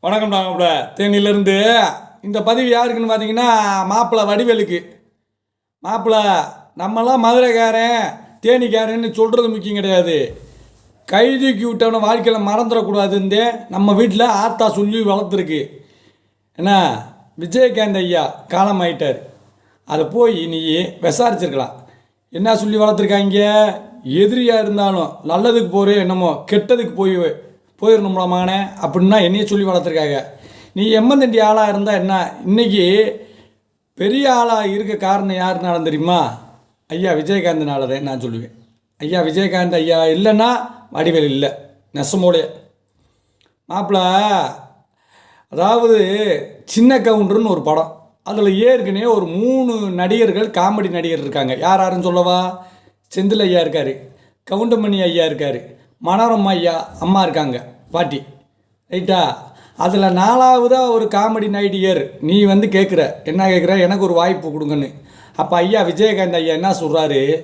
வணக்கம் மாப்பிள்ள தேனியிலேருந்து இந்த பதிவு யாருக்குன்னு பார்த்தீங்கன்னா மாப்பிள்ளை வடிவேலுக்கு. மாப்பிள்ளை நம்மலாம் மதுரைக்காரன் தேனிக்காரன்னு சொல்கிறது முக்கியம் கிடையாது. கைதுக்கி விட்டவன வாழ்க்கையில் மறந்துடக்கூடாதுன்னு நம்ம வீட்டில் ஆத்தா சொல்லி வளர்த்துருக்கு. என்ன? விஜயகாந்த் ஐயா காலம் ஆயிட்டார். அதை போய் நீ விசாரிச்சிருக்கலாம். என்ன சொல்லி வளர்த்துருக்காங்க? எதிரியாக இருந்தாலும் நல்லதுக்கு போகிறே என்னமோ கெட்டதுக்கு போய் போயிடணும்ல மகனே அப்படின்னா என்னையே சொல்லி வளர்த்துருக்காங்க. நீ எம்மந்தண்டி ஆளாக இருந்தால் என்ன? இன்னைக்கு பெரிய ஆளாக இருக்க காரணம் யாருனாலும் தெரியுமா? ஐயா விஜயகாந்த்னால தான் நான் சொல்லுவேன். ஐயா விஜயகாந்த் ஐயா இல்லைன்னா வடிவேல் இல்லை. நெசமோடைய. மாப்பிள்ள அதாவது சின்ன கவுண்டர்னு ஒரு படம். அதில் ஏற்கனவே ஒரு மூணு நடிகர்கள் காமெடி நடிகர் இருக்காங்க. யார் யாருன்னு சொல்லவா? செந்தில் ஐயா இருக்கார். கவுண்டமணி ஐயா இருக்கார். மனோரம்மா ஐயா அம்மா இருக்காங்க பாட்டி. ரைட்டா? அதில் நாலாவதாக ஒரு காமெடி நைடியர் நீ வந்து கேட்குற என்ன கேட்குற எனக்கு ஒரு வாய்ப்பு கொடுங்கன்னு. அப்போ ஐயா விஜயகாந்த் ஐயா என்ன சொல்கிறாரு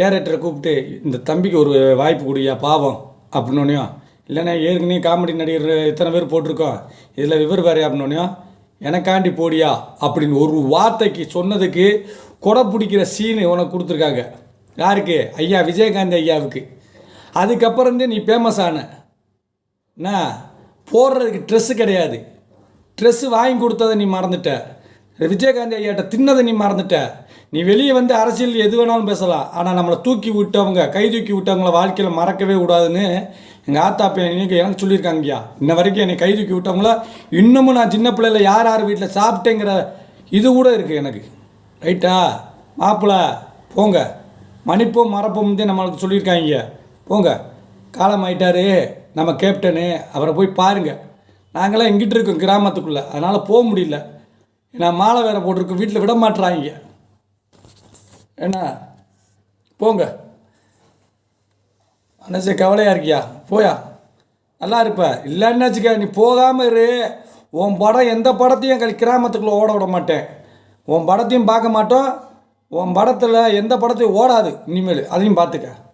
டேரக்டரை கூப்பிட்டு இந்த தம்பிக்கு ஒரு வாய்ப்பு கொடுயா பாவம் அப்படின்னோனையும் இல்லைண்ணா ஏற்கனவே காமெடி நடிகர் இத்தனை பேர் போட்டிருக்கோம். இதில் விவர் வேறு அப்படின்னோனையும் எனக்காண்டி போடியா? அப்படின்னு ஒரு வார்த்தைக்கு சொன்னதுக்கு கொடை பிடிக்கிற சீனு உனக்கு கொடுத்துருக்காங்க. யாருக்கு? ஐயா விஜயகாந்த் ஐயாவுக்கு. அதுக்கப்புறந்தே நீ ஃபேமஸ் ஆன. என்ன? போடுறதுக்கு ட்ரெஸ்ஸு கிடையாது. ட்ரெஸ்ஸு வாங்கி கொடுத்ததை நீ மறந்துட்ட. விஜயகாந்த் ஐயாட்ட தின்னதை நீ மறந்துட்ட. நீ வெளியே வந்து அரசியல் எது வேணாலும் பேசலாம். ஆனால் நம்மளை தூக்கி விட்டவங்க கை தூக்கி விட்டவங்கள வாழ்க்கையில் மறக்கவே கூடாதுன்னு எங்கள் ஆத்தா அப்பா எனக்கு எனக்கு சொல்லியிருக்காங்கய்யா இன்ன வரைக்கும் என்னை கை தூக்கி விட்டவங்கள இன்னமும் நான் சின்ன பிள்ளையில் யார் யார் வீட்டில் சாப்பிட்டேங்கிற இது கூட இருக்குது எனக்கு. ரைட்டா மாப்பிள்ள போங்க. மன்னிப்போம் மறப்போம் தான் நம்மளுக்கு சொல்லியிருக்காங்க போங்க. காலம் ஆயிட்டாரு நம்ம கேப்டனு அவரை போய் பாருங்கள் நாங்களாம் எங்கிட்டு இருக்கோம் கிராமத்துக்குள்ளே. அதனால் போக முடியல. ஏன்னா மாலை வேற போட்டிருக்கோம் வீட்டில் விட மாட்டுறாங்க என்ன போங்க. மனசு கவலையாக இருக்கியா? போயா? நல்லா இருப்ப. இல்லைன்னு நீ போகாமல் இரு. உன் படம் எந்த படத்தையும் கல் கிராமத்துக்குள்ளே ஓட விட மாட்டேன். உன் படத்தையும் பார்க்க மாட்டோம். உன் படத்தில் எந்த படத்தையும் ஓடாது. இனிமேல். அதையும் பார்த்துக்க.